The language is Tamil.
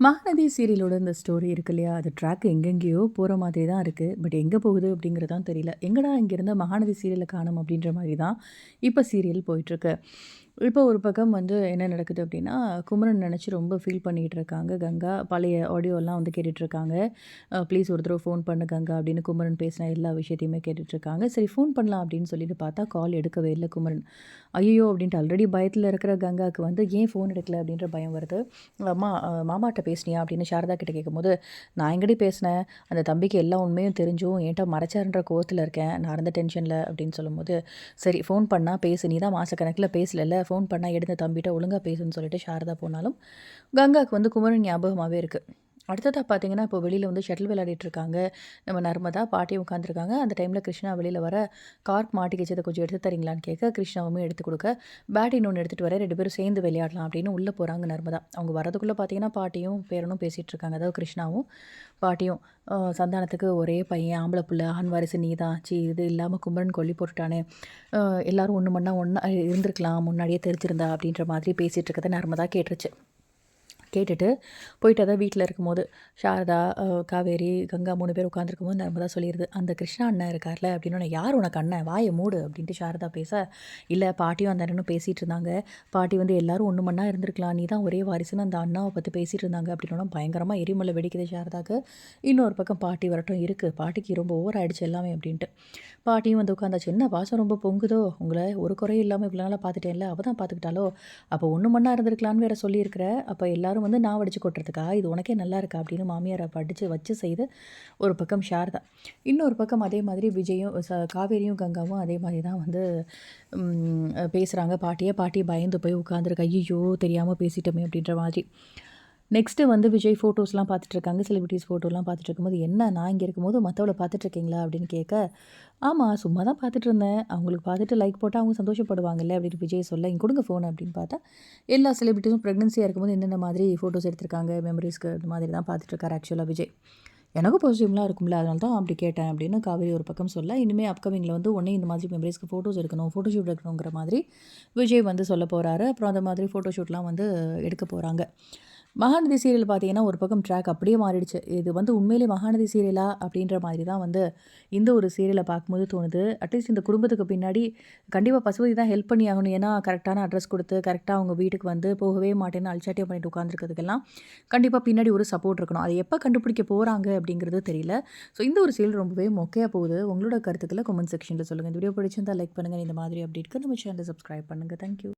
மகாநதி சீரியலோட இந்த ஸ்டோரி இருக்கு இல்லையா? அது ட்ராக் எங்கெங்கேயோ போகிற மாதிரி தான் இருக்குது பட் எங்கே போகுது அப்படிங்கிறதான் தெரியல. எங்கடா இங்கேருந்து மகாநதி சீரியலை காணும் அப்படின்ற மாதிரி தான் இப்போ சீரியல் போயிட்டுருக்கு இப்போ ஒரு பக்கம் வந்து என்ன நடக்குது அப்படின்னா குமரன் நினச்சி ரொம்ப ஃபீல் பண்ணிகிட்டு இருக்காங்க. கங்கா பழைய ஆடியோலாம் வந்து கேட்டுட்ருக்காங்க. ப்ளீஸ் ஒரு தடவை ஃபோன் பண்ணு கங்கா அப்படின்னு குமரன் பேசின எல்லா விஷயத்தையுமே கேட்டுட்ருக்காங்க. சரி ஃபோன் பண்ணலாம் அப்படின்னு சொல்லிட்டு பார்த்தா கால் எடுக்கவே இல்லை குமரன். ஐயோ அப்படின்ட்டு ஆல்ரெடி பயத்தில் இருக்கிற கங்காவுக்கு வந்து ஏன் ஃபோன் எடுக்கல? அப்படின்ற பயம் வருது. அம்மா மாமாட்ட பேசினியா? அப்படின்னு சாரதா கிட்ட கேட்கும்போது நான் எங்கடி பேசினேன்? அந்த தம்பிக்கு எல்லா உண்மையும் தெரிஞ்சும் என்கிட்ட மறைச்சாருன்ற கோவத்தில் இருக்கேன்? நான் இருந்த டென்ஷனில் அப்படின்னு சொல்லும்போது சரி ஃபோன் பண்ணால் பேசு. நீ தான் மாதக்கணக்கில் பேசல ஃபோன் பண்ணால் எடுத்த தம்பிகிட்ட ஒழுங்காக பேசுன்னு சொல்லிட்டு சாரதா போனாலும் கங்காவுக்கு வந்து குமரன் ஞாபகமாகவே இருக்குது அடுத்ததாக பார்த்தீங்கன்னா இப்போ வெளியில் வந்து ஷட்டில் விளையாடிட்டு இருக்காங்க நம்ம நர்மதா பாட்டியும் உட்காந்துருக்காங்க அந்த டைமில் கிருஷ்ணா வெளியில் வர கார்க் மாட்டி வச்சதை கொஞ்சம் எடுத்து தரீங்களான்னு கேட்க கிருஷ்ணாவுமே எடுத்து கொடுக்க பேட் இன்னொன்று எடுத்துகிட்டு வர ரெண்டு பேரும் சேர்ந்து விளையாடலாம் அப்படின்னு உள்ளே போகிறாங்க நர்மதா. அவங்க வரதுக்குள்ளே பார்த்தீங்கன்னா பாட்டியும் பேரனும் பேசிகிட்டு இருக்காங்க அதாவது கிருஷ்ணாவும் பாட்டியும் சந்தானத்துக்கு ஒரே பையன் ஆம்பளை பிள்ளை ஆண் வாரிசு நீ தான் சி இது இல்லாமல் கும்பரன் கொல்லி போட்டுட்டானே. எல்லோரும் ஒன்று மண்ணா ஒன்றா இருந்திருக்கலாம் முன்னாடியே தெரிஞ்சிருந்தா அப்படின்ற மாதிரி பேசிகிட்டு இருக்கதை நர்மதா கேட்டுருச்சு. கேட்டுட்டு போயிட்டு அதை வீட்டில் இருக்கும்போது சாரதா காவேரி கங்கா மூணு பேர் உட்காந்துருக்கும் போது நர்மதா சொல்லிடுது அந்த கிருஷ்ணா அண்ணன் இருக்கார்ல அப்படின்னு யார் உனக்கு அண்ணன்? வாயை மூடு அப்படின்ட்டு சாரதா பேச இல்லை பாட்டியும் அந்த அண்ணனும் பேசிகிட்டு இருந்தாங்க. பாட்டி வந்து எல்லாரும் ஒன்று மண்ணா இருந்திருக்கலாம். நீ தான் ஒரே வாரிசுன்னு அந்த அண்ணாவை பற்றி பேசிகிட்டு இருந்தாங்க அப்படின்னா பயங்கரமாக எரிமலை வெடிக்குது சாரதாக்கு. இன்னொரு பக்கம் பாட்டி வரட்டும் இருக்குது பாட்டிக்கு ரொம்ப ஓவர் ஆகிடுச்சு எல்லாமே அப்படின்ட்டு. பாட்டியும் வந்து உட்காந்தாச்சு என்ன பாசம் ரொம்ப பொங்குதோ? உங்களை ஒரு குறையும் இல்லாமல் இவ்வளோ நாளாக பார்த்துட்டேன்ல. அவள் தான் பார்த்துக்கிட்டாலோ அப்போ ஒன்று மண்ணா இருந்திருக்கலான்னு வேற சொல்லியிருக்கிற. அப்போ எல்லாரும் எல்லாரும் வந்து நான் வடித்து கொட்டுறதுக்காக இது உனக்கே நல்லா இருக்கா அப்படின்னு மாமியாரை படித்து வச்சு செய்து ஒரு பக்கம் ஷாரதா இன்னொரு பக்கம் அதே மாதிரி விஜயும் காவேரியும் கங்காவும் அதே மாதிரி தான் வந்து பேசுகிறாங்க பாட்டியே பாட்டி பயந்து போய் உட்காந்துருக்கா. ஐயோ தெரியாமல் பேசிட்டோமே அப்படின்ற மாதிரி. நெக்ஸ்ட்டு வந்து விஜய் ஃபோட்டோஸ்லாம் பார்த்துட்ருக்காங்க செலிபிரிட்டிஸ் ஃபோட்டோலாம் பார்த்துட்டு இருக்கும்போது என்ன நான் இங்கே இருக்கும்போது மற்றவளை பார்த்துட்ருக்கீங்களா? அப்படின்னு கேட்க ஆமாம் சும்மா தான் பார்த்துட்டு இருந்தேன் அவங்களுக்கு பார்த்துட்டு லைக் போட்டால் அவங்க சந்தோஷப்படுவாங்கல்ல? அப்படின்னு விஜய் சொல்ல இங்கே கொடுங்க ஃபோன் அப்படின்னு பார்த்தா எல்லா செலிபிரிட்டிஸும் ப்ரெக்னென்சியாக இருக்கும்போது என்னென்ன மாதிரி ஃபோட்டோஸ் எடுத்திருக்காங்க மெமரிஸ்க்கு அந்த மாதிரி தான் பார்த்துட்ருக்காரு ஆக்சுவலாக விஜய். எனக்கும் பாசிட்டிவ்லாம் இருக்கும்ல அதனால தான் அப்படி கேட்டேன் அப்படின்னு காவேரி ஒரு பக்கம் சொல்ல இனிமேல் அப்கமிங்கில் வந்து உடனே இந்த மாதிரி மெமரிஸ்க்கு ஃபோட்டோஸ் எடுக்கணும் ஃபோட்டோ ஷூட் எடுக்கணுங்கிற மாதிரி விஜய் வந்து சொல்ல போகிறாரு அப்புறம் அந்த மாதிரி ஃபோட்டோஷூட்லாம் வந்து எடுக்க போகிறாங்க மகாநதி சீரியல் பார்த்தீங்கன்னா ஒரு பக்கம் ட்ராக் அப்படியே மாறிடுச்சு. இது வந்து உண்மையிலே மகாநதி சீரியலா அப்படின்ற மாதிரி தான் வந்து இந்த ஒரு சீரியலை பார்க்கும்போது தோணுது. அட்லீஸ்ட் இந்த குடும்பத்துக்கு பின்னாடி கண்டிப்பாக பசுபதி தான் ஹெல்ப் பண்ணி ஆகணும். ஏன்னா கரெக்டான அட்ரஸ் கொடுத்து கரெக்டாக அவங்க வீட்டுக்கு வந்து போகவே மாட்டேன்னு அல்சாட்டியம் பண்ணிட்டு உட்காந்துருக்கிறதுக்கெல்லாம் கண்டிப்பாக பின்னாடி ஒரு சப்போர்ட் இருக்கணும். அதை எப்போ கண்டுபிடிக்க போகிறாங்க அப்படிங்கிறது தெரியல. ஸோ இந்த ஒரு சீரியல் ரொம்பவே மொக்கையாக போகுது. உங்களோட கருத்துக்களை கமெண்ட் செக்ஷனில் சொல்லுங்கள் இந்த வீடியோ பிடிச்சிருந்தால் லைக் பண்ணுங்கள் இந்த மாதிரி அப்டேட்க்கு நம்ம சேனலை சப்ஸ்கிரைப் பண்ணுங்கள் தேங்க்யூ